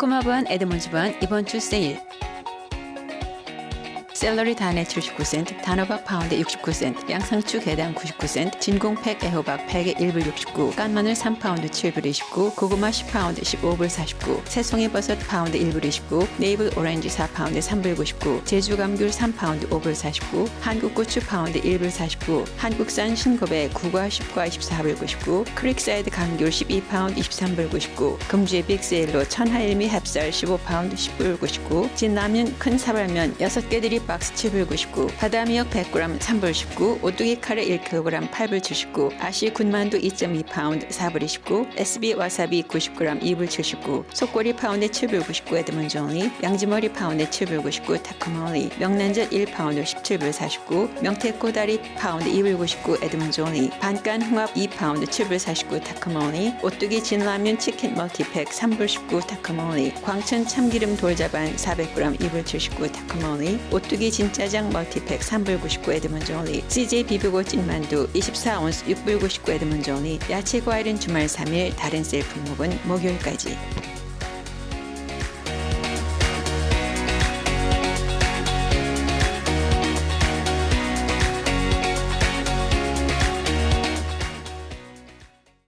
달콤 화분 에드몬즈 반 이번 주 세일. 샐러리 단에 79센트, 단호박 파운드 69센트, 양상추 개당 99센트, 진공팩 애호박 팩에 1불 69, 깐마늘 3파운드 7불 29, 고구마 10파운드 15불 49, 새송이 버섯 파운드 1불 29, 네이블 오렌지 4파운드 3불 99, 제주 감귤 3파운드 5불 49, 한국 고추 파운드 1불 49, 한국산 신고배 9과 10과 24불 99, 크릭사이드 감귤 12파운드 23불 99, 금주의 빅세일로 천하일미 햅쌀 15파운드 10불 99, 진라면 큰 사발면 6개들이 박스 7불 99, 바다미역 100g 3불 19, 오뚜기 카레 1kg 8불 79, 아시 군만두 2.2파운드 4불 29, SB 와사비 90g 2불 79, 속꼬리 파운드 7불 99 에드먼 종리, 양지머리 파운드 7불 99 타코몰리, 명란젓 1파운드 17불 49, 명태 꼬다리 파운드 2불 99 에드먼 종리, 반간 홍합 2파운드 7불 49 타코몰리, 오뚜기 진라면 치킨 멀티팩 3불 19 타코몰리, 광천 참기름 돌자반 400g 2불 79 타코몰리, 오뚜기 진짜장 멀티팩 3불 99 에드먼 종리, CJ 비비고 찐만두 24온스 6불 99 에드먼 종리, 야채 과일은 주말 3일, 다른 셀 품목은 목요일까지.